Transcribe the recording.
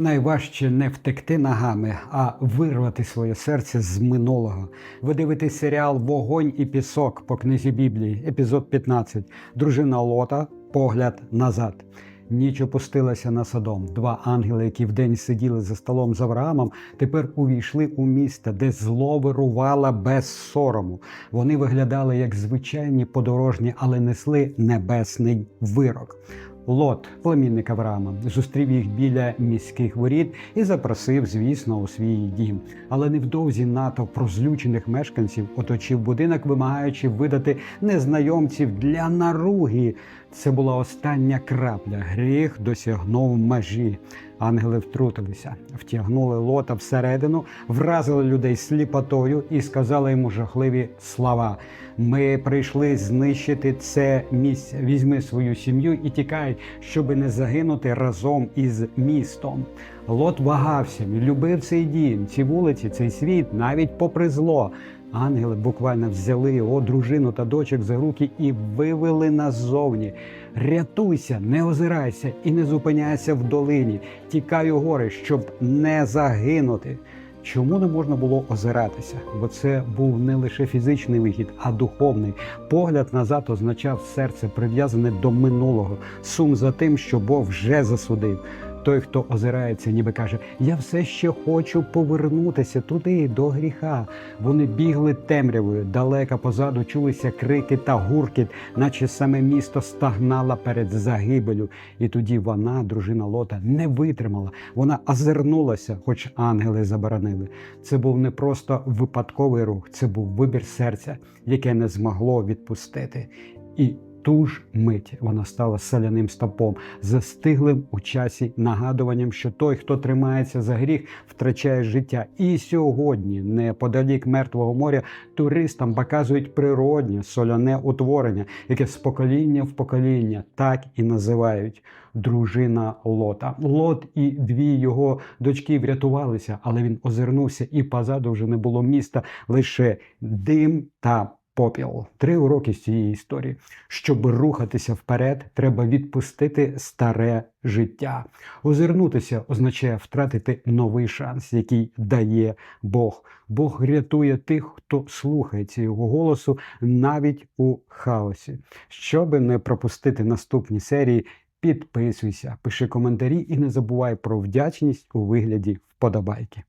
Найважче не втекти ногами, а вирвати своє серце з минулого. Ви дивитесь серіал Вогонь і пісок по книзі Біблії, епізод 15. Дружина Лота. Погляд назад. Ніч опустилася на садом. Два ангели, які вдень сиділи за столом з Авраамом, тепер увійшли у місто, де зло вирувало без сорому. Вони виглядали як звичайні подорожні, але несли небесний вирок. Лот, племінник Авраама, зустрів їх біля міських воріт і запросив, звісно, у свій дім. Але невдовзі натовп розлючених мешканців оточив будинок, вимагаючи видати незнайомців для наруги. Це була остання крапля. Гріх досягнув межі. Ангели втрутилися, втягнули лота всередину, вразили людей сліпотою і сказали йому жахливі слова. Ми прийшли знищити це місце. Візьми свою сім'ю і тікай, щоби не загинути разом із містом. Лот вагався, любив цей дім, ці вулиці, цей світ, навіть попри зло. Ангели буквально взяли його дружину та дочок за руки і вивели назовні. Рятуйся, не озирайся і не зупиняйся в долині. Тікай у гори, щоб не загинути. Чому не можна було озиратися? Бо це був не лише фізичний вихід, а духовний. Погляд назад означав серце прив'язане до минулого, сум за тим, що Бог вже засудив. Той, хто озирається, ніби каже: Я все ще хочу повернутися туди, до гріха. Вони бігли темрявою, далеко позаду чулися крики та гуркіт, наче саме місто стагнало перед загибелю. І тоді вона, дружина Лота, не витримала. Вона озирнулася, хоч ангели заборонили. Це був не просто випадковий рух, це був вибір серця, яке не змогло відпустити. І ту ж мить вона стала соляним стопом, застиглим у часі нагадуванням, що той, хто тримається за гріх, втрачає життя. І сьогодні, неподалік мертвого моря, туристам показують природнє соляне утворення, яке з покоління в покоління так і називають. Дружина Лота. Лот і дві його дочки врятувалися, але він озирнувся, і позаду вже не було міста, лише дим та попіл. Три уроки з цієї історії. Щоб рухатися вперед, треба відпустити старе життя. Озирнутися означає втратити новий шанс, який дає Бог. Бог рятує тих, хто слухається його голосу навіть у хаосі. Щоби не пропустити наступні серії, підписуйся, пиши коментарі і не забувай про вдячність у вигляді вподобайки.